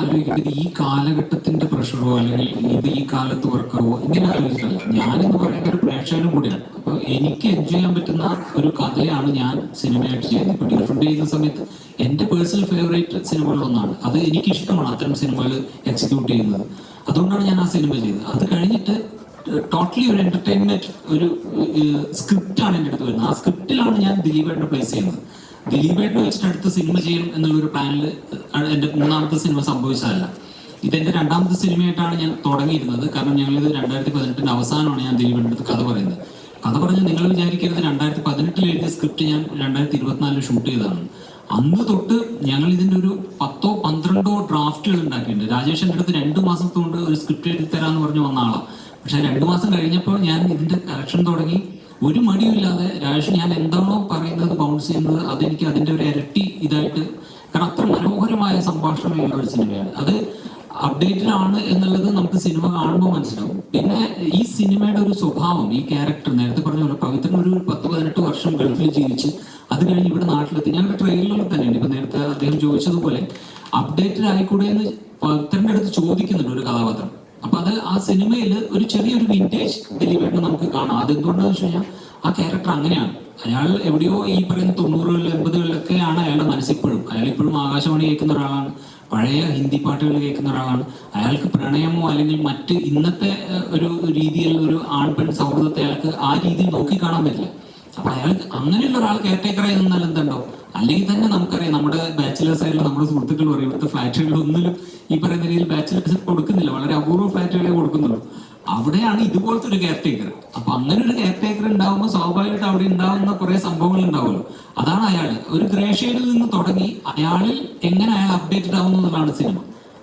ആലോചിക്കുന്നത് ഈ കാലഘട്ടത്തിന്റെ പ്രഷറോ അല്ലെങ്കിൽ ഇത് ഈ കാലത്ത് വർക്കറോ ഇങ്ങനെ ആലോചിച്ചിട്ടല്ല. ഞാനെന്ന് പറയുന്ന ഒരു പ്രേക്ഷകനും കൂടിയാണ്. അപ്പൊ എനിക്ക് എൻജോയ് ചെയ്യാൻ പറ്റുന്ന ഒരു കഥയാണ് ഞാൻ സിനിമയായിട്ട് ചെയ്യുന്നത്. ഇപ്പൊ ഡിഫറെന്റ് ചെയ്യുന്ന സമയത്ത് എന്റെ പേഴ്സണൽ ഫേവറേറ്റ് സിനിമകളിലൊന്നാണ് അത് എനിക്ക് ഇഷ്ടമാണ് അത്തരം സിനിമകൾ എക്സിക്യൂട്ട് ചെയ്യുന്നത്. അതുകൊണ്ടാണ് ഞാൻ ആ സിനിമ ചെയ്തത്. അത് കഴിഞ്ഞിട്ട് ടോട്ടലി ഒരു എന്റർടൈൻമെന്റ് ഒരു സ്ക്രിപ്റ്റ് ആണ് എന്റെ അടുത്ത് വരുന്നത്. ആ സ്ക്രിപ്റ്റിലാണ് ഞാൻ ദിലീപേട്ടനെ പ്ലേസ് ചെയ്യുന്നത്. ദിലീപേട്ടനെ വെച്ചിട്ട് അടുത്ത സിനിമ ചെയ്യണം എന്നുള്ളൊരു പ്ലാനിൽ എന്റെ മൂന്നാമത്തെ സിനിമ സംഭവിച്ചതല്ല. ഇതെന്റെ രണ്ടാമത്തെ സിനിമയായിട്ടാണ് ഞാൻ തുടങ്ങിയിരുന്നത്. കാരണം ഞങ്ങളിത് രണ്ടായിരത്തി പതിനെട്ടിന്റെ അവസാനമാണ് ഞാൻ ദിലീപിന്റെ അടുത്ത് കഥ പറയുന്നത്. കഥ പറഞ്ഞ് നിങ്ങൾ വിചാരിക്കരുത് രണ്ടായിരത്തി പതിനെട്ടിൽ എഴുതിയ സ്ക്രിപ്റ്റ് ഞാൻ രണ്ടായിരത്തി ഇരുപത്തിനാലിൽ ഷൂട്ട് ചെയ്തതാണ്. അന്ന് തൊട്ട് ഞങ്ങൾ ഇതിന്റെ ഒരു പത്തോ പന്ത്രണ്ടോ ഡ്രാഫ്റ്റുകൾ ഉണ്ടാക്കിയിട്ടുണ്ട്. രാജേഷ് എന്റെ അടുത്ത് രണ്ട് മാസത്തോണ്ട് ഒരു സ്ക്രിപ്റ്റ് എഴുതി തരാമെന്ന് പറഞ്ഞു വന്ന ആളാണ് പക്ഷെ രണ്ടു മാസം കഴിഞ്ഞപ്പോൾ ഞാൻ ഇതിന്റെ കറക്ഷൻ തുടങ്ങി. ഒരു മടിയുമില്ലാതെ രാജേഷ് ഞാൻ എന്താണോ പറയുന്നത് ബൗൺസ് ചെയ്യുന്നത് അതെനിക്ക് അതിന്റെ ഒരു ഇരട്ടി ഇതായിട്ട് കാരണം അത്ര മനോഹരമായ സംഭാഷണമുള്ള ഒരു സിനിമയാണ്. അത് അപ്ഡേറ്റഡ് ആണ് എന്നുള്ളത് നമുക്ക് സിനിമ കാണുമ്പോൾ മനസ്സിലാവും. പിന്നെ ഈ സിനിമയുടെ ഒരു സ്വഭാവം ഈ ക്യാരക്ടർ നേരത്തെ പറഞ്ഞ പോലെ പവിത്രൻ ഒരു പത്ത് പതിനെട്ട് വർഷം ഗൾഫിൽ ജീവിച്ച് അത് കഴിഞ്ഞ് ഇവിടെ നാട്ടിലെത്തി. ഞങ്ങളുടെ ട്രെയിലറിൽ തന്നെയാണ്. ഇപ്പൊ നേരത്തെ അദ്ദേഹം ചോദിച്ചതുപോലെ അപ്ഡേറ്റഡ് ആയിക്കൂടെ എന്ന് പവിത്രന്റെ അടുത്ത് ചോദിക്കുന്നുണ്ട് ഒരു കഥാപാത്രം. അപ്പൊ അത് ആ സിനിമയിൽ ഒരു ചെറിയൊരു വിന്റേജ് ദിലീപേട്ടൻ നമുക്ക് കാണാം. അതെന്തുകൊണ്ടാന്ന് വെച്ച് കഴിഞ്ഞാൽ ആ ക്യാരക്ടർ അങ്ങനെയാണ്. അയാൾ എവിടെയോ ഈ പറയുന്ന തൊണ്ണൂറുകളിൽ എൺപതുകളിലൊക്കെയാണ് അയാളുടെ മനസ്സിപ്പോഴും. അയാൾ ഇപ്പോഴും ആകാശവാണി കേൾക്കുന്ന ഒരാളാണ്. പഴയ ഹിന്ദി പാട്ടുകൾ കേൾക്കുന്ന ഒരാളാണ്. അയാൾക്ക് പ്രണയമോ അല്ലെങ്കിൽ മറ്റ് ഇന്നത്തെ ഒരു രീതിയിലുള്ള ഒരു ആൺ പെൺ സൗഹൃദത്തെ അയാൾക്ക് ആ രീതിയിൽ നോക്കി കാണാൻ പറ്റില്ല. അപ്പൊ അയാൾക്ക് അങ്ങനെയുള്ള ഒരാൾ കെയർടേക്കറായി നിന്നാൽ എന്തുണ്ടോ അല്ലെങ്കിൽ തന്നെ നമുക്കറിയാം നമ്മുടെ ബാച്ചിലേഴ്സ് ആയിട്ടുള്ള നമ്മുടെ സുഹൃത്തുക്കൾ പറയും ഇവിടുത്തെ ഫ്ലാറ്റുകളിൽ ഒന്നിലും ഈ പറയുന്ന രീതിയിൽ ബാച്ചിലേഴ്സ് കൊടുക്കുന്നില്ല വളരെ അപൂർവ ഫ്ലാറ്റുകളെ കൊടുക്കുന്നുള്ളൂ. അവിടെയാണ് ഇതുപോലത്തെ ഒരു കെയർ ടേക്കർ അപ്പൊ അങ്ങനെ ഒരു കെയർ ടേക്കർ ഉണ്ടാവുമ്പോൾ സ്വാഭാവികമായിട്ട് അവിടെ ഉണ്ടാവുന്ന കുറെ സംഭവങ്ങൾ ഉണ്ടാവുമല്ലോ. അതാണ് അയാൾ. ഒരു ഗ്രേ നിന്ന് തുടങ്ങി അയാളിൽ എങ്ങനെ അയാൾ അപ്ഡേറ്റഡ് ആവുന്നു എന്നുള്ളതാണ് സിനിമ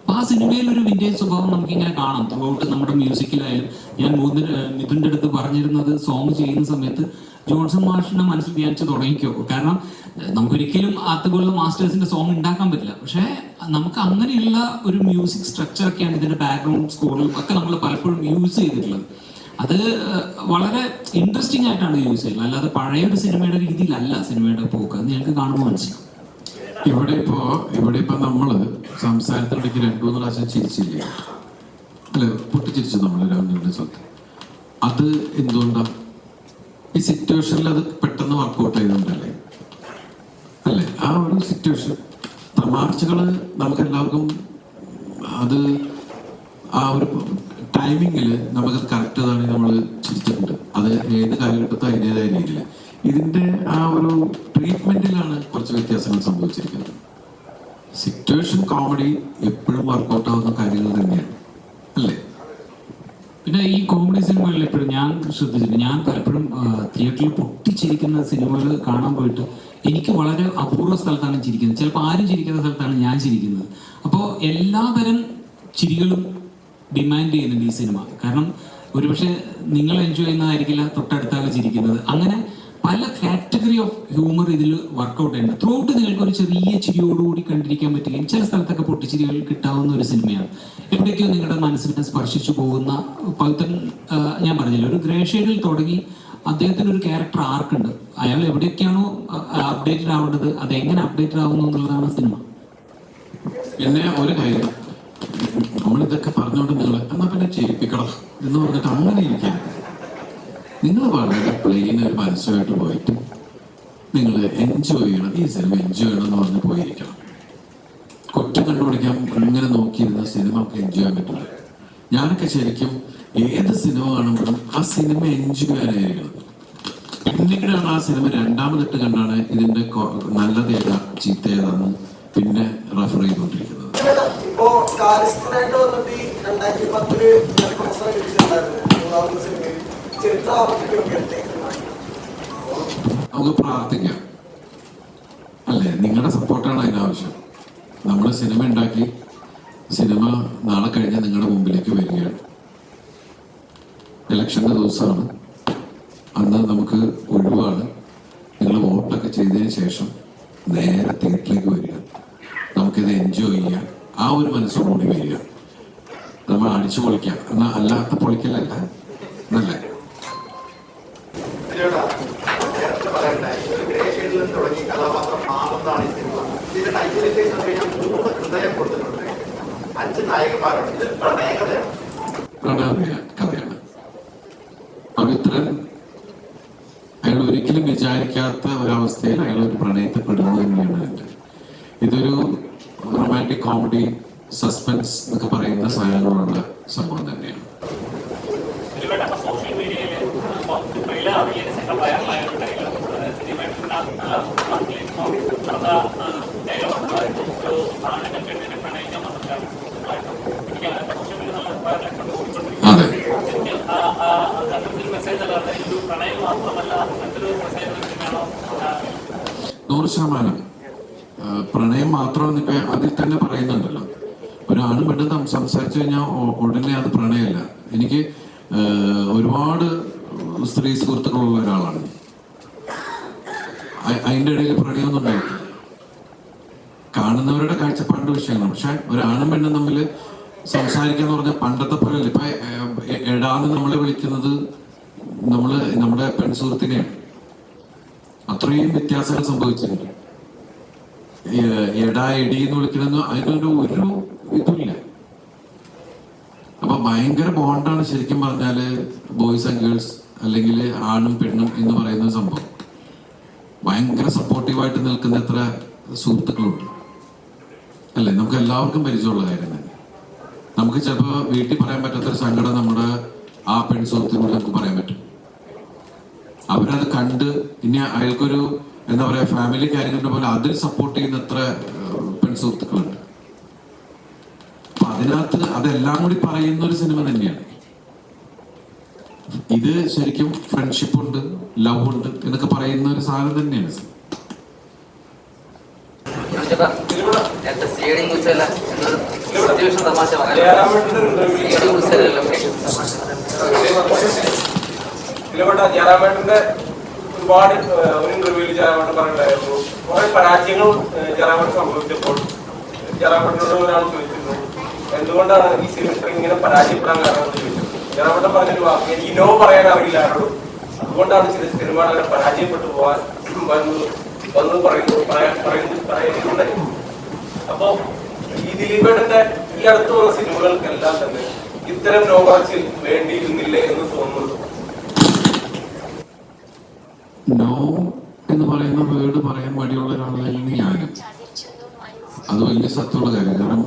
ആ സിനിമയിൽ ഒരു വിന്റേജ് സ്വഭാവം നമുക്ക് ഇങ്ങനെ കാണാം. ത്രൂഔട്ട് നമ്മുടെ മ്യൂസിക്കിലായാലും ഞാൻ മൂന്നിൽ മിഥുന്റെ അടുത്ത് പറഞ്ഞിരുന്നത് സോങ് ചെയ്യുന്ന സമയത്ത് ജോൺസൺ മാഷിന്റെ മനസ്സിൽ വിചാരിച്ച് തുടങ്ങിക്കോ. കാരണം നമുക്കൊരിക്കലും ആത്തുകൊള്ള മാസ്റ്റേഴ്സിന്റെ സോങ് ഉണ്ടാക്കാൻ പറ്റില്ല. പക്ഷേ നമുക്ക് അങ്ങനെയുള്ള ഒരു മ്യൂസിക് സ്ട്രക്ചർ ഒക്കെയാണ് ഇതിന്റെ ബാക്ക്ഗ്രൗണ്ട് സ്കോറിലും ഒക്കെ നമ്മൾ പലപ്പോഴും യൂസ് ചെയ്തിട്ടുള്ളത്. അത് വളരെ ഇൻട്രസ്റ്റിംഗ് ആയിട്ടാണ് യൂസ് ചെയ്യുന്നത്. അല്ലാതെ പഴയൊരു സിനിമയുടെ രീതിയിലല്ല സിനിമയുടെ പോക്ക്. അത് ഞങ്ങൾക്ക് കാണുമ്പോൾ മനസ്സിലാവും. ഇവിടെ ഇപ്പോ ഇവിടെ ഇപ്പൊ നമ്മൾ സംസാരത്തിനിടയ്ക്ക് രണ്ടു മൂന്ന് പ്രാവശ്യം ചിരിച്ചില്ലേ? അല്ലെ പൊട്ടിച്ചിരിച്ചു നമ്മൾ രാഹുലിന്റെ സ്വത്ത് അത് എന്തുകൊണ്ടാ? ഈ സിറ്റുവേഷനിൽ അത് പെട്ടെന്ന് വർക്കൗട്ട് ചെയ്തുകൊണ്ടല്ലേ അല്ലേ ആ ഒരു സിറ്റുവേഷൻ തമാർച്ചകൾ നമുക്ക് എല്ലാവർക്കും അത് ആ ഒരു ടൈമിങ്ങിൽ നമുക്ക് കറക്റ്റ് ആണെങ്കിൽ നമ്മൾ ചിരിച്ചിട്ടുണ്ട്. അത് ഏത് കാലഘട്ടത്തും അതിന്റെതായ രീതിയിൽ ഇതിന്റെ ആ ഒരു ട്രീറ്റ്മെന്റിലാണ് കുറച്ച് വ്യത്യാസങ്ങൾ സംഭവിച്ചിരിക്കുന്നത്. സിറ്റുവേഷൻ കോമഡി എപ്പോഴും വർക്കൗട്ട് ആവുന്ന കാര്യങ്ങൾ തന്നെയാണ്. അല്ലേ? പിന്നെ ഈ കോമഡി സിനിമകളിൽ എപ്പോഴും ഞാൻ ശ്രദ്ധിച്ചിട്ടുണ്ട്. ഞാൻ പലപ്പോഴും തിയേറ്ററിൽ പൊട്ടിച്ചിരിക്കുന്ന സിനിമകൾ കാണാൻ പോയിട്ട് എനിക്ക് വളരെ അപൂർവ സ്ഥലത്താണ് ചിരിക്കുന്നത്. ചിലപ്പോൾ ആരും ചിരിക്കുന്ന സ്ഥലത്താണ് ഞാൻ ചിരിക്കുന്നത്. അപ്പോൾ എല്ലാതരം ചിരികളും ഡിമാൻഡ് ചെയ്യുന്നുണ്ട് ഈ സിനിമ കാരണം ഒരുപക്ഷെ നിങ്ങൾ എൻജോയ് ചെയ്യുന്നതായിരിക്കില്ല തൊട്ടടുത്താണ് ചിരിക്കുന്നത്. അങ്ങനെ പല കാറ്റഗറി ഓഫ് ഹ്യൂമർ ഇതിൽ വർക്കൗട്ട് ചെയ്യുന്നുണ്ട്. ത്രൂ ഔട്ട് നിങ്ങൾക്ക് ഒരു ചെറിയ ചിരിയോടുകൂടി കണ്ടിരിക്കാൻ പറ്റുകയും ചില സ്ഥലത്തൊക്കെ പൊട്ടിച്ചിരികൾ കിട്ടാവുന്ന ഒരു സിനിമയാണ്. എവിടേക്കോ നിങ്ങളുടെ മനസ്സിനെ സ്പർശിച്ചു പോകുന്ന പൗത്തൻ ഞാൻ പറഞ്ഞില്ല ഒരു ഗ്രേ ഷെയ്ഡിൽ തുടങ്ങി അദ്ദേഹത്തിന് ഒരു ക്യാരക്ടർ ആർക്കുണ്ട് അയാൾ എവിടെയൊക്കെയാണോ അപ്ഡേറ്റഡ് ആവേണ്ടത് അത് എങ്ങനെ അപ്ഡേറ്റഡ് ആവുന്നു എന്നുള്ളതാണ് സിനിമ. പിന്നെ ഒരു കാര്യം. നമ്മളിതൊക്കെ പറഞ്ഞുകൊണ്ട് നിങ്ങൾ എന്നാ പിന്നെ ചെയ്യിപ്പിക്കണം എന്ന് പറഞ്ഞിട്ട് അങ്ങനെ ഇരിക്കരുത് നിങ്ങൾ വളരെ പ്ലെയിൻ ഒരു മനസ്സുമായിട്ട് പോയിട്ട് നിങ്ങൾ എൻജോയ് ചെയ്യണം. ഈ സിനിമ എൻജോയ് ചെയ്യണം എന്ന് പറഞ്ഞ് പോയിരിക്കണം. കുറ്റം കണ്ടുപിടിക്കാൻ ഇങ്ങനെ നോക്കിയിരുന്ന സിനിമ നമുക്ക് എൻജോയ് ചെയ്യാൻ പറ്റില്ല. ഞാനൊക്കെ ശരിക്കും ഏത് സിനിമ കാണുമ്പോഴും ആ സിനിമ എൻജോയ് ചെയ്യാനായിരിക്കണം. പിന്നീടാണ് ആ സിനിമ രണ്ടാമതിട്ട് കണ്ടാണ് ഇതിന്റെ നല്ലത് ഏതാ? ചീത്ത ഏതാന്ന് പിന്നെ റെഫർ ചെയ്തുകൊണ്ടിരിക്കുന്നത്. ഇപ്പോ കാര്യസ്ഥനായിട്ട് വന്നിട്ട് രണ്ടായിരത്തി പത്തിൽ മൂന്നാമത്തെ സിനിമയിൽ നമുക്ക് പ്രാർത്ഥിക്കാം. അല്ലേ? നിങ്ങളുടെ സപ്പോർട്ടാണ് അതിനാവശ്യം നമ്മൾ സിനിമ ഉണ്ടാക്കി സിനിമ നാളെ കഴിഞ്ഞ് നിങ്ങളുടെ മുമ്പിലേക്ക് വരികയാണ്. ഇലക്ഷന്റെ ദിവസമാണ്. അന്ന് നമുക്ക് ഒഴിവാണ്. നിങ്ങൾ വോട്ടൊക്കെ ചെയ്തതിന് ശേഷം നേരെ തിയേറ്ററിലേക്ക് വരിക. നമുക്കിത് എൻജോയ് ചെയ്യാം. ആ ഒരു മനസ്സോടുകൂടി വരിക. നമ്മൾ അടിച്ചു പൊളിക്കാം. എന്നാൽ അല്ലാത്ത പൊളിക്കലല്ല. എന്നല്ലേ? നിന്ന് തുടങ്ങി സിനിമ ഇതിന്റെ പവിത്രൻ അയാൾ ഒരിക്കലും വിചാരിക്കാത്ത ഒരവസ്ഥയിൽ അയാൾ ഒരു പ്രണയത്തിൽപ്പെടുന്നത് തന്നെയാണ് ഇതൊരു റൊമാന്റിക് കോമഡി സസ്പെൻസ് എന്നൊക്കെ പറയുന്ന സാധനങ്ങളുള്ള സംഭവം തന്നെയാണ് സോഷ്യൽ മീഡിയയിൽ നൂറ് ശതമാനം. പ്രണയം മാത്രം അതിൽ തന്നെ പറയുന്നുണ്ടല്ലോ. ഒരാണും തം- സംസാരിച്ചു കഴിഞ്ഞാൽ ഉടനെ അത് പ്രണയമല്ല എനിക്ക് ഒരുപാട് സ്ത്രീ സുഹൃത്തുക്കളുള്ള ഒരാളാണ്. അതിന്റെ ഇടയിൽ പ്രണയമൊന്നും കാണുന്നവരുടെ കാഴ്ചപ്പാടിന്റെ വിഷയമാണ് പക്ഷെ ഒരാണും പെണ്ണും തമ്മിൽ സംസാരിക്കാന്ന് പറഞ്ഞാൽ പണ്ടത്തെ പോലെ ഇപ്പൊ എടാന്ന് നമ്മൾ വിളിക്കുന്നത് നമ്മൾ നമ്മുടെ പെൺസുഹൃത്തിനെയാണ് അത്രയും വ്യത്യാസങ്ങൾ സംഭവിച്ചിട്ടുണ്ട്. എടാ എടി എന്ന് വിളിക്കണമെന്ന് അതിനൊരു ഒരു ഇതുമില്ല. അപ്പൊ ഭയങ്കര ബോണ്ടാണ് ശരിക്കും പറഞ്ഞാൽ ബോയ്സ് ആൻഡ് ഗേൾസ്. അല്ലെങ്കിൽ ആണും പെണ്ണും എന്ന് പറയുന്ന സംഭവം. ഭയങ്കര സപ്പോർട്ടീവായിട്ട് നിൽക്കുന്ന എത്ര സുഹൃത്തുക്കളുണ്ട്. അല്ലേ? നമുക്ക് എല്ലാവർക്കും പരിചയമുള്ള കാര്യം തന്നെ. നമുക്ക് ചിലപ്പോൾ വീട്ടിൽ പറയാൻ പറ്റാത്തൊരു സങ്കടം നമ്മുടെ ആ പെൺ സുഹൃത്തിനോട് നമുക്ക് പറയാൻ പറ്റും. അവരത് കണ്ട് ഇനി അയാൾക്കൊരു എന്താ പറയാ ഫാമിലി കാര്യങ്ങളുടെ പോലെ അതിൽ സപ്പോർട്ട് ചെയ്യുന്ന എത്ര പെൺ പെൺസുഹൃത്തുക്കളുണ്ട് അപ്പൊ അതിനകത്ത് അതെല്ലാം കൂടി പറയുന്ന ഒരു സിനിമ തന്നെയാണ്. ഇത് ശരിക്കും ഫ്രണ്ട്ഷിപ്പ് ഉണ്ട് ലവ് ഉണ്ട് എന്നൊക്കെ പറയുന്ന ഒരു സാധനം തന്നെയാണ് ജയറാമേട്ടന്റെ ഒരുപാട് ഒരു ഇന്റർവ്യൂവിൽ ജയറാമേട്ടൻ പറഞ്ഞിട്ടുണ്ടായിരുന്നു. കുറെ പരാജയങ്ങൾ ജയറാമേട്ടൻ സംഭവിച്ചപ്പോൾ ജയറാമേട്ടനോട് ഒരാൾ ചോദിച്ചിരുന്നു എന്തുകൊണ്ടാണ് ഈ സിനിമ ഇങ്ങനെ പരാജയപ്പെടാൻ കാരണം ജയറാമേട്ടൻ പറഞ്ഞൊരു വാക്ക്. എനിക്ക് നോ പറയാൻ അവരില്ല അതുകൊണ്ടാണ് ചില സിനിമകൾ അങ്ങനെ പരാജയപ്പെട്ടു പോകാൻ വന്നു. വന്നു പറയുന്നു പറയുന്നു പറയുന്നുണ്ടായിരുന്നു അപ്പോ ഈ ദിലീപേട്ടന്റെ ഈ അടുത്ത് വന്ന സിനിമകൾക്കെല്ലാം തന്നെ ഇത്തരം നോ പറച്ചിൽ വേണ്ടിയിരുന്നില്ലേ എന്ന് തോന്നുന്നു. നോ എന്ന് പറയുന്ന വേർഡ് പറയാൻ മടിയുള്ള ഒരാളായിരുന്നു ഞാനും. അത് വലിയ സത്യമുള്ള കാര്യം. കാരണം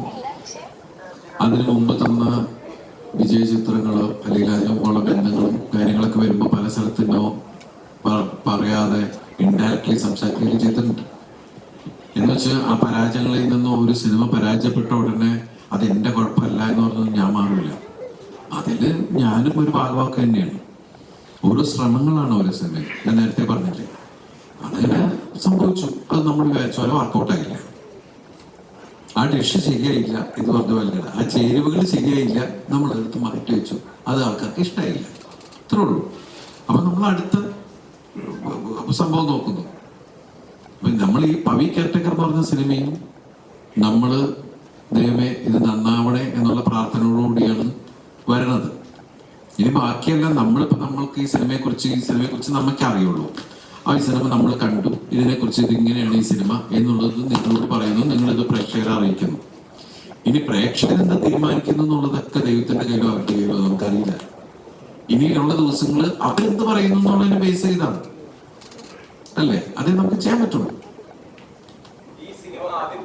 അതിനു മുമ്പ് തന്ന വിജയ ചിത്രങ്ങളോ അല്ലെങ്കിൽ അതിന് മുമ്പുള്ള ബന്ധങ്ങളും കാര്യങ്ങളൊക്കെ വരുമ്പോൾ പല സ്ഥലത്തുണ്ടാവും. പറയാതെ ഇൻഡയറക്ട്ലി സംസാരിക്കുകയൊക്കെ ചെയ്തിട്ടുണ്ട്. എന്ന് വെച്ചാൽ ആ പരാജയങ്ങളിൽ നിന്നും ഒരു സിനിമ പരാജയപ്പെട്ട ഉടനെ അത് എന്റെ കുഴപ്പമല്ല എന്ന് പറഞ്ഞത് ഞാൻ മാറില്ല അതിൽ ഞാനും ഒരു ഭാഗവാക്ക് തന്നെയാണ്. ഓരോ ശ്രമങ്ങളാണ് ഓരോ സിനിമയിൽ. ഞാൻ നേരത്തെ പറഞ്ഞില്ലേ? അങ്ങനെ സംഭവിച്ചു. അത് നമ്മൾ വിചാരിച്ചു വർക്കൗട്ടായില്ല ആ ഡിഷ് ശരിയായില്ല ഇത് പറഞ്ഞ ആ ചേരുവകൾ ശരിയായില്ല നമ്മൾ എടുത്ത് മാറ്റി വെച്ചു. അത് ആൾക്കാർക്ക് ഇഷ്ടമായില്ല ഇത്രേ ഉള്ളൂ. അപ്പൊ നമ്മൾ അടുത്ത സംഭവം നോക്കുന്നു. നമ്മൾ ഈ പവി കെയർടേക്കർ എന്ന് പറഞ്ഞ സിനിമയും നമ്മൾ ദൈവമേ ഇത് നന്നാവണേ എന്നുള്ള പ്രാർത്ഥനയോടുകൂടിയാണ് വരണത്. ഇനി ബാക്കിയെല്ലാം നമ്മളിപ്പോൾ നമ്മൾക്ക് ഈ സിനിമയെക്കുറിച്ച് ഈ സിനിമയെ കുറിച്ച് നമുക്ക് അറിയുള്ളൂ ആ സിനിമ നമ്മൾ കണ്ടു. ഇതിനെ കുറിച്ച് ഇതിങ്ങനെയാണ് ഈ സിനിമ എന്നുള്ളത് നിങ്ങളോട് പറയുന്നു. നിങ്ങളിത് പ്രേക്ഷകരെ അറിയിക്കുന്നു. ഇനി പ്രേക്ഷകർ എന്താ തീരുമാനിക്കുന്നു എന്നുള്ളതൊക്കെ ദൈവത്തിന്റെ കയ്യിലോ അവരുടെ കയ്യിലോ നമുക്കറിയില്ല. ഇനിയുള്ള ദിവസങ്ങൾ അവരെന്ത് പറയുന്നു എന്നുള്ളതിനെ ബേസ് ചെയ്താണ്. അല്ലേ? അതേ നമുക്ക് ചെയ്യാൻ പറ്റുള്ളൂ. ഈ സിനിമ ആദ്യം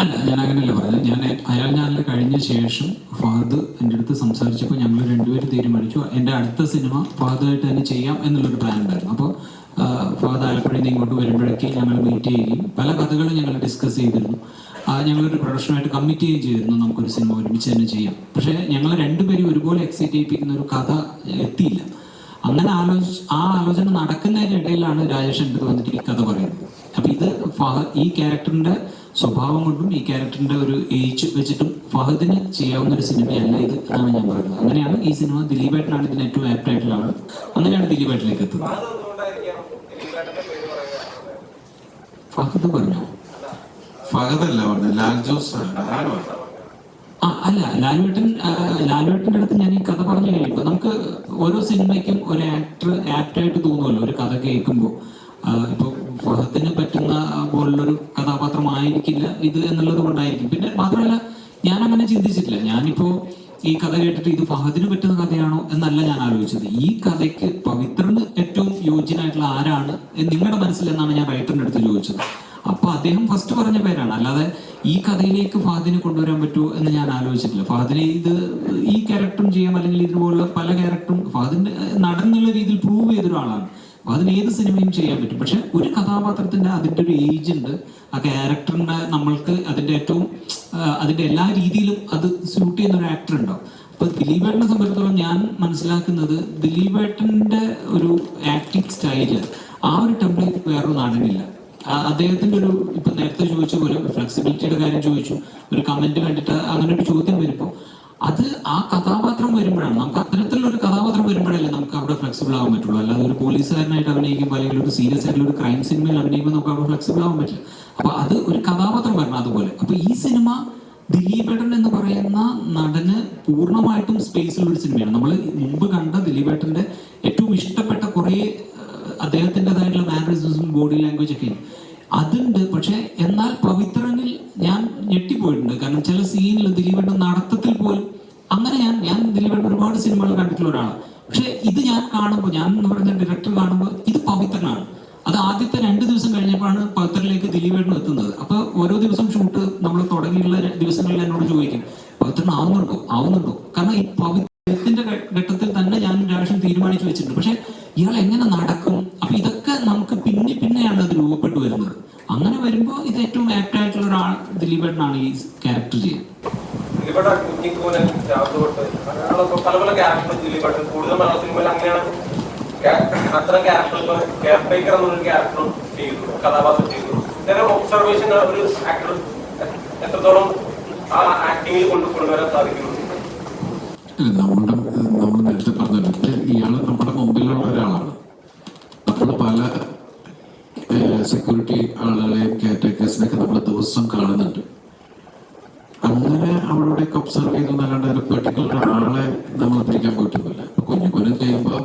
അല്ല ഞാൻ അങ്ങനെയല്ല പറഞ്ഞത്. ഞാൻ അയാൾ ഞാനിൽ കഴിഞ്ഞ ശേഷം ഫഹദ് എന്റെ അടുത്ത് സംസാരിച്ചപ്പോൾ ഞങ്ങൾ രണ്ടുപേരും തീരുമാനിച്ചു. എന്റെ അടുത്ത സിനിമ ഫഹദായിട്ട് തന്നെ ചെയ്യാം എന്നുള്ളൊരു പ്ലാൻ ഉണ്ടായിരുന്നു. അപ്പോൾ ഫഹദ് ആലപ്പുഴയിൽ നിന്ന് ഇങ്ങോട്ട് വരുമ്പോഴേക്ക് ഞങ്ങൾ മീറ്റ് ചെയ്യുകയും പല കഥകളും ഞങ്ങൾ ഡിസ്കസ് ചെയ്തിരുന്നു. ആ, ഞങ്ങളൊരു പ്രൊഡക്ഷനായിട്ട് കമ്മിറ്റ് ചെയ്യുകയും ചെയ്തിരുന്നു. നമുക്കൊരു സിനിമ ഒരുമിച്ച് തന്നെ ചെയ്യാം. പക്ഷേ ഞങ്ങൾ രണ്ടുപേരും ഒരുപോലെ എക്സൈറ്റ് ചെയ്യിപ്പിക്കുന്ന ഒരു കഥ എത്തിയില്ല. അങ്ങനെ ആലോചി ആ ആലോചന നടക്കുന്നതിന്റെ ഇടയിലാണ് രാജേഷ് എന്റെ വന്നിട്ട് ഈ കഥ പറയുന്നത്. അപ്പോൾ ഇത് ഫഹ- ഈ ക്യാരക്ടറിന്റെ സ്വഭാവം കൊണ്ടും ഈ ക്യാരക്ടറിന്റെ ഒരു ഏജ് വെച്ചിട്ടും ഫഹദിന് ചെയ്യാവുന്ന ഒരു സിനിമയല്ല ഇത് എന്നാണ് ഞാൻ പറയുന്നത്. അങ്ങനെയാണ് ഈ സിനിമ ദിലീപേട്ടനാണ് ഇതിന് ഏറ്റവും ആപ്റ്റ് ആയിട്ടുള്ള ആൾ. അങ്ങനെയാണ് ദിലീപേട്ടനിലേക്ക് എത്തുന്നത്. ഫഹദ് പറഞ്ഞു? ഫഹദല്ല പറഞ്ഞു ലാൽ ജോസ്? ആ അല്ല ലാലുവേട്ടൻ ആ, ലാലുവേട്ടന്റെ അടുത്ത് ഞാൻ ഈ കഥ പറഞ്ഞു കഴിയുമ്പോൾ നമുക്ക് ഓരോ സിനിമയ്ക്കും ഒരു ആക്ടർ ആപ്റ്റായിട്ട് തോന്നുമല്ലോ ഒരു കഥ കേൾക്കുമ്പോൾ. ഇപ്പൊ ഫഹദിന് പറ്റുന്ന പോലുള്ളൊരു കഥാപാത്രമായിരിക്കില്ല ഇത് എന്നുള്ളത് കൊണ്ടായിരിക്കും. പിന്നെ മാത്രമല്ല ഞാൻ അങ്ങനെ ചിന്തിച്ചിട്ടില്ല. ഞാനിപ്പോ ഈ കഥ കേട്ടിട്ട് ഇത് ഫഹദിന് പറ്റുന്ന കഥയാണോ എന്നല്ല ഞാൻ ആലോചിച്ചത്. ഈ കഥയ്ക്ക് പവിത്രന് ഏറ്റവും യോജ്യനായിട്ടുള്ള ആരാണ് നിങ്ങളുടെ മനസ്സിൽ എന്നാണ് ഞാൻ റൈറ്ററിന്റെ അടുത്ത് ചോദിച്ചത്. അപ്പൊ അദ്ദേഹം ഫസ്റ്റ് പറഞ്ഞ പേരാണ്. അല്ലാതെ ഈ കഥയിലേക്ക് ഫഹദിനെ കൊണ്ടുവരാൻ പറ്റുമോ എന്ന് ഞാൻ ആലോചിച്ചിട്ടില്ല. ഫഹദിനെ ഇത് ഈ ക്യാരക്ടറും ചെയ്യാം അല്ലെങ്കിൽ ഇതുപോലുള്ള പല ക്യാരക്ടറും ഫഹദിന്റെ നടൻ എന്നുള്ള രീതിയിൽ പ്രൂവ് ചെയ്തൊരു ആളാണ് അപ്പൊ അതിന് ഏത് സിനിമയും ചെയ്യാൻ പറ്റും. പക്ഷെ ഒരു കഥാപാത്രത്തിന്റെ അതിന്റെ ഒരു ഏജ് ഉണ്ട് ആ ക്യാരക്ടറിന്റെ നമ്മൾക്ക് അതിന്റെ ഏറ്റവും അതിന്റെ എല്ലാ രീതിയിലും അത് സ്യൂട്ട് ചെയ്യുന്ന ഒരു ആക്ടർ ഉണ്ടാവും. അപ്പൊ ദിലീപേട്ടനെ സംബന്ധിച്ചിടത്തോളം ഞാൻ മനസ്സിലാക്കുന്നത് ദിലീപേട്ടന്റെ ഒരു ആക്ടിങ് സ്റ്റൈൽ ആ ഒരു ടെംപ്ലേറ്റ് വേറൊരു നാടനില്ല. അദ്ദേഹത്തിന്റെ ഒരു ഇപ്പൊ നേരത്തെ ചോദിച്ച പോലെ ഫ്ലെക്സിബിലിറ്റിയുടെ കാര്യം ചോദിച്ചു. ഒരു കമന്റ് കണ്ടിട്ട് അങ്ങനെ ഒരു ചോദ്യം വരുമ്പോൾ അത് ആ കഥാപാത്രം വരുമ്പോഴാണ്. നമുക്ക് അത്തരത്തിലുള്ള ഒരു കഥാപാത്രം വരുമ്പോഴല്ലേ നമുക്ക് അവിടെ ഫ്ലെക്സിബിൾ ആവാൻ പറ്റുള്ളൂ. അല്ലാതെ ഒരു പോലീസുകാരനായിട്ട് അഭിനയിക്കുമ്പോൾ അല്ലെങ്കിൽ ഒരു സീരിയസ് ആയിട്ടുള്ള ഒരു ക്രൈം സിനിമയിൽ അഭിനയിക്കുമ്പോൾ നമുക്ക് അവിടെ ഫ്ലെക്സിബിൾ ആവാൻ പറ്റില്ല. അപ്പൊ അത് ഒരു കഥാപാത്രം വരണം അതുപോലെ. അപ്പൊ ഈ സിനിമ ദിലീപേട്ടൻ എന്ന് പറയുന്ന നടന് പൂർണമായിട്ടും സ്പേസിലുള്ള ഒരു സിനിമയാണ് നമ്മൾ മുമ്പ് കണ്ട ദിലീപേട്ടന്റെ ഏറ്റവും ഇഷ്ടപ്പെട്ട കുറേ അദ്ദേഹത്തിന്റെതായിട്ടുള്ള മാനറിസംസും ബോഡി ലാംഗ്വേജ് ഒക്കെ. അതുണ്ട്. പക്ഷെ എന്നാൽ പവിത്രനിൽ ഞാൻ ഞെട്ടിപ്പോയിട്ടുണ്ട്. കാരണം ചില സീനിൽ ദിലീപേട്ടൻ നടത്തത്തിൽ പോലും അങ്ങനെ ഞാൻ ദിലീപേട്ടൻ ഒരുപാട് സിനിമകൾ കണ്ടിട്ടുള്ള ഒരാളാണ്. പക്ഷെ ഇത് ഞാൻ കാണുമ്പോൾ ഞാൻ എന്ന് പറയുന്ന ഡയറക്ടർ കാണുമ്പോൾ ഇത് പവിത്രനാണ്. അത് ആദ്യത്തെ രണ്ട് ദിവസം കഴിഞ്ഞപ്പോഴാണ് പവിത്രനിലേക്ക് ദിലീപേട്ടൻ എത്തുന്നത്. അപ്പൊ ഓരോ ദിവസം ഷൂട്ട് നമ്മൾ തുടങ്ങിയുള്ള ദിവസങ്ങളിൽ എന്നോട് ചോദിക്കും പവിത്രൻ ആവുന്നുണ്ടോ? ആവുന്നുണ്ടോ? കാരണം ഈ പവിത്രത്തിന്റെ ഘട്ടത്തിൽ തന്നെ ഞാൻ രാഷ്ട്രം തീരുമാനിച്ചു വെച്ചിട്ടുണ്ട്. പക്ഷെ ഇയാൾ എങ്ങനെ നടക്കും? അപ്പൊ ഇതൊക്കെ നമുക്ക് പിന്നെ പിന്നെയാണ് അത് രൂപപ്പെട്ടു വരുന്നത്. അങ്ങനെ വരുമ്പോൾ ഇത് ഏറ്റവും ആപ്റ്റ് ആയിട്ടുള്ള ഒരാൾ ദിലീപേട്ടനാണ് ഈ ക്യാരക്ടർ ചെയ്യുന്നത് ദിലീപേട്ടൻ കുഞ്ഞിക്കൂനൻ രാമത്തോട്ട് അങ്ങനെയുള്ള പല പല ക്യാരക്ടർ ദിലീപേട്ടൻ കൂടുതൽ മലയാള സിനിമയിൽ അങ്ങനെയാണ്. അത്തരം ക്യാരക്ടർ കെയർ ടേക്കർ എന്നൊരു ക്യാരക്ടറും ചെയ്തു. കഥാപാത്രം ചെയ്തു. ഇത്തരം ഒബ്സർവേഷൻ ഒരു ആക്ടർ എത്രത്തോളം ആ ആക്ടിങ്ങിൽ കൊണ്ട് കൊണ്ടുവരാൻ സാധിക്കുന്നു? നമ്മൾ നേരത്തെ പറഞ്ഞിട്ട് ഇയാൾ നമ്മുടെ മുമ്പിലുള്ള നമ്മൾ പല സെക്യൂരിറ്റി ആളുകളെയും കെയർടേക്കേഴ്സിനെയൊക്കെ നമ്മൾ ദിവസം കാണുന്നുണ്ട്. അവരോടൊക്കെ ഒബ്സർവ് ചെയ്തു എന്നല്ലാണ്ട് ഒരു പെർട്ടിക്കുലർ ആളെ നമ്മൾ പിടിക്കാൻ പറ്റുന്നില്ല കുഞ്ഞു കുഞ്ഞു ചെയ്യുമ്പോൾ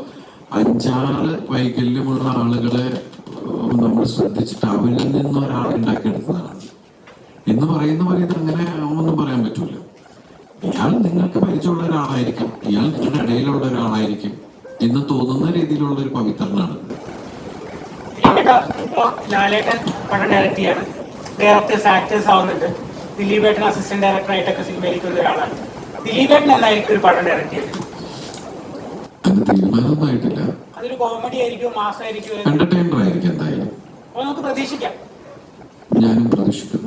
അഞ്ചാറ് വൈകല്യമുള്ള ആളുകളെ നമ്മൾ ശ്രദ്ധിച്ചിട്ട് അവരിൽ നിന്ന് ഒരാൾ ഉണ്ടാക്കിയെടുത്തതാണ് എന്ന് പറയുന്ന പോലെ ഇത് അങ്ങനെ ഒന്നും പറയാൻ പറ്റൂല. ഇയാൾ നിങ്ങൾക്ക് പരിചയമുള്ള ഒരാളായിരിക്കും. ഇയാൾ നിങ്ങളുടെ ഇടയിലുള്ള ഒരാളായിരിക്കും എന്ന് തോന്നുന്ന രീതിയിലുള്ള ഒരു പവിത്രനാണ്. ലാലേട്ടൻ പടം ഡയറക്ട് ഫാക്ടേഴ്സ് ഡയറക്ടേഴ്സ് ആവുന്നുണ്ട്. ദിലീപേട്ടൻ അസിസ്റ്റന്റ് ഡയറക്ടറായിട്ടൊക്കെ സിനിമയിലേക്ക് വന്ന ഒരാളാണ്. ദിലീപേട്ടൻ എന്നായിരിക്കും ഒരു പടം ഡയറക്ട് ചെയ്തത് തീരുമാനമൊന്നും അതൊരു കോമഡി ആയിരിക്കും മാസമായിരിക്കും എന്റർടൈനർ ആയിരിക്കും എന്തായാലും. നമുക്ക് പ്രതീക്ഷിക്കാം. ഞാനും പ്രതീക്ഷിക്കുന്നു.